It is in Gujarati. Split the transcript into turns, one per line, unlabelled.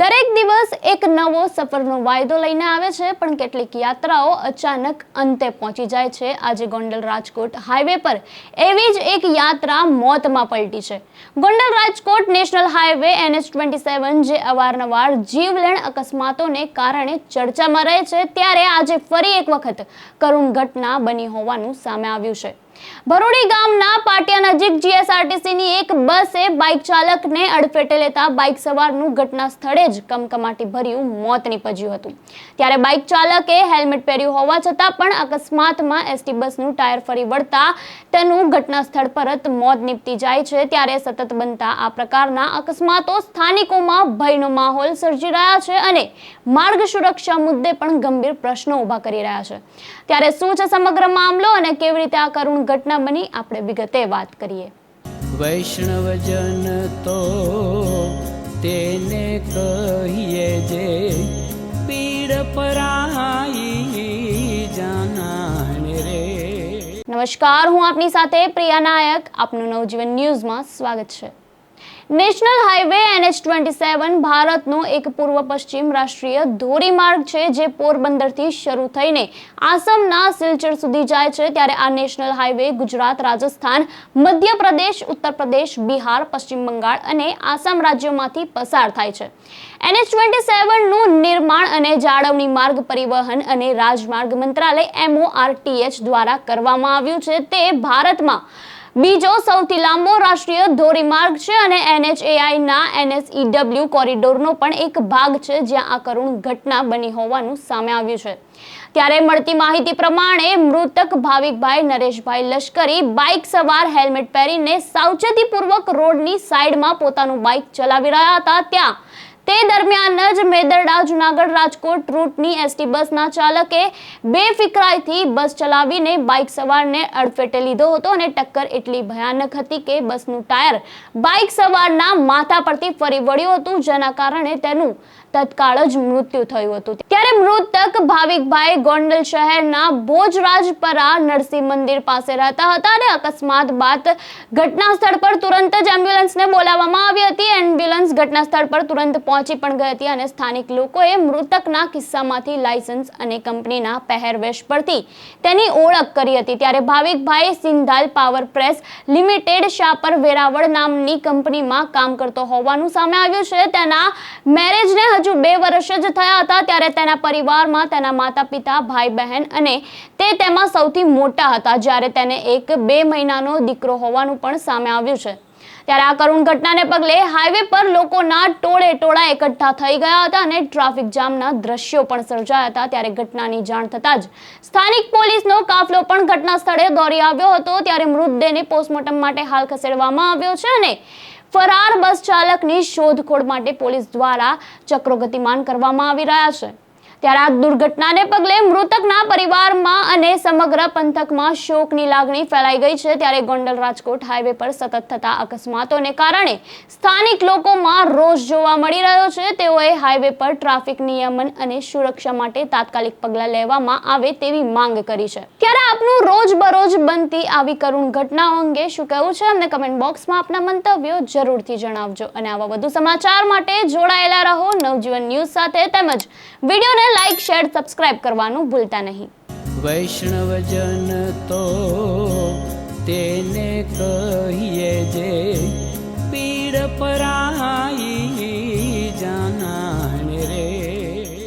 દરેક દિવસ એક નવો સફરનો વાયદો લઈને આવે છે, પણ કેટલીક યાત્રાઓ અચાનક અંતે પહોંચી જાય છે. આજે ગોંડલ રાજકોટ હાઈવે પર એવી જ એક યાત્રા મોતમાં પલટી છે. Gondal Rajkot national highway NH twenty seven જે અવારનવાર જીવલેણ અકસ્માતોને કારણે ચર્ચામાં રહે છે, ત્યારે આજે ફરી એક વખત કરુણ ઘટના બની હોવાનું સામે આવ્યું છે. ભરોડી ગામના પાટિયા નજીક જીએસઆરટીસીની એક બસે બાઇક ચાલકને અડફેટે લેતા બાઇક સવારનું ઘટના સ્થળે જ કમકમાટી ભર્યું, મોત નીપજ્યું હતું. ત્યારે બાઇક ચાલકે હેલ્મેટ પહેર્યું હોવા છતાં પણ અકસ્માતમાં એસટી બસનું ટાયર ફરી વળતા તેનું ઘટના સ્થળ પર જ મોત નીપતી જાય છે. ત્યારે સતત બનતા આ પ્રકારના અકસ્માતો સ્થાનિકોમાં ભયનો માહોલ સર્જી રહ્યા છે અને માર્ગ સુરક્ષા મુદ્દે પણ ગંભીર પ્રશ્નો ઊભા કરી રહ્યા છે. ત્યારે શું છે સમગ્ર મામલો અને કેવી રીતે આ કરુણ ઘટના બની આપણે વિગતે વાત કરીએ.
વૈષ્ણવજન તો તેને કહીએ જે પીડ પરાઈ જાનાને રે.
નમસ્કાર હું આપની સાથે પ્રિયા નાયક. આપનું નવજીવન ન્યૂઝમાં સ્વાગત છે. National highway NH twenty seven ભારતનો એક પૂર્વ પશ્ચિમ રાષ્ટ્રીય ધોરીમાર્ગ છે, જે પોરબંદરથી શરૂ થઈને આસામના સિલચર સુધી જાય છે. ત્યારે આ નેશનલ હાઈવે ગુજરાત, રાજસ્થાન, મધ્યપ્રદેશ ઉત્તર પ્રદેશ બિહાર, પશ્ચિમ બંગાળ અને આસામ રાજ્યોમાંથી પસાર થાય છે. એનએચ ટ્વેન્ટી સેવનનું નિર્માણ અને જાળવણી માર્ગ પરિવહન અને રાજમાર્ગ મંત્રાલય એમઓઆરટીએચ દ્વારા કરવામાં આવ્યું છે. તે ભારતમાં બીજો સૌથી લાંબો રાષ્ટ્રીય ધોરીમાર્ગ છે અને એનએચએઆઈના એનએસઈડબ્લ્યુ કોરિડોરનો પણ એક ભાગ છે જ્યાં આ કરુણ ઘટના બની હોવાનું સામે આવ્યું છે. ત્યારે મળતી માહિતી પ્રમાણે મૃતક ભાવિકભાઈ નરેશભાઈ લશ્કરી બાઇક સવાર હેલ્મેટ પહેરીને સાવચેતીપૂર્વક રોડની સાઈડમાં પોતાનું બાઇક ચલાવી રહ્યા હતા. ત્યાં તે દરમિયાન જ મેદરડા, જુનાગઢ રાજકોટ રૂટની એસટી બસના ચાલકે બેફિકરાઈથી બસ ચલાવીને બાઇક સવારને અડફેટે લીધો હતો અને ટક્કર એટલી ભયાનક હતી કે બસનું ટાયર બાઇક સવારના માથા પરથી ફરી વળ્યું હતું, જેના કારણે તેનું તત્કાળ જ મૃત્યુ થયું હતું. ત્યારે મૃતક ભાવિકભાઈ ગોંડલ શહેરના ભોજરાજપરા નરસિંહ મંદિર પાસે રહેતા હતા અને અકસ્માત બાદ ઘટના સ્થળ પર તુરંત જ એમ્બ્યુલન્સને બોલાવવામાં આવી હતી. એમ્બ્યુલન્સ ઘટના સ્થળ પર તુરંત પહોંચી પણ ગઈ હતી અને સ્થાનિક લોકોએ મૃતકના કિસ્સામાંથી લાયસન્સ અને કંપનીના પહેરવેશ પરથી તેની ઓળખ કરી હતી. ત્યારે Bhavikbhai Sindhal power press limited Shapar Veraval નામની કંપનીમાં કામ કરતો હોવાનું સામે આવ્યું છે. તેના મેરેજને હજુ બે વર્ષ જ થયા હતા. ત્યારે તેના પરિવારમાં તેના માતા પિતા ભાઈ બહેન અને તે તેમાં સૌથી મોટા હતા. જ્યારે તેને એક બે મહિનાનો દીકરો હોવાનું પણ સામે આવ્યું છે. ત્યારે આ કરુણ ઘટનાને પગલે હાઈવે પર લોકોના ટોળે ટોળા એકઠા થઈ ગયા હતા અને ટ્રાફિક જામના દ્રશ્યો પણ સર્જાયા હતા. ત્યારે ઘટનાની જાણ થતાં જ સ્થાનિક પોલીસનો કાફલો પણ ઘટના સ્થળે દોડી આવ્યો હતો. ત્યારે મૃતદેહને પોસ્ટમોર્ટમ માટે હાલ ખસેડવામાં આવ્યો છે અને ફરાર બસ ચાલકની શોધખોળ માટે પોલીસ દ્વારા ચક્રો ગતિમાન કરવામાં આવી રહ્યા છે. ત્યારે આ દુર્ઘટનાને પગલે મૃતકના પરિવારમાં અને સમગ્ર પંથકમાં શોકની લાગણી ફેલાઈ ગઈ છે. ત્યારે ગોંડલ રાજકોટ હાઈવે પર સતત થતા અકસ્માતોને કારણે સ્થાનિક લોકોમાં રોષ જોવા મળી રહ્યો છે. તેઓએ હાઈવે પર ટ્રાફિક નિયમન અને સુરક્ષા માટે તાત્કાલિક પગલાં લેવામાં આવે તેવી માંગ કરી છે. ત્યારે આપનું રોજબરોજ બનતી આવી કરુણ ઘટનાઓ અંગે શું કહેવું છે? અમને કમેન્ટ બોક્સમાં આપના મંતવ્યો જરૂરથી જણાવજો. અને આવા વધુ સમાચાર માટે જોડાયેલા રહો નવજીવન ન્યૂઝ સાથે તેમજ વિડીયોને લાઇક શેર સબસ્ક્રાઇબ કરવાનું ભૂલતા નહીં.
વૈષ્ણવજન તો તેને કહીએ જે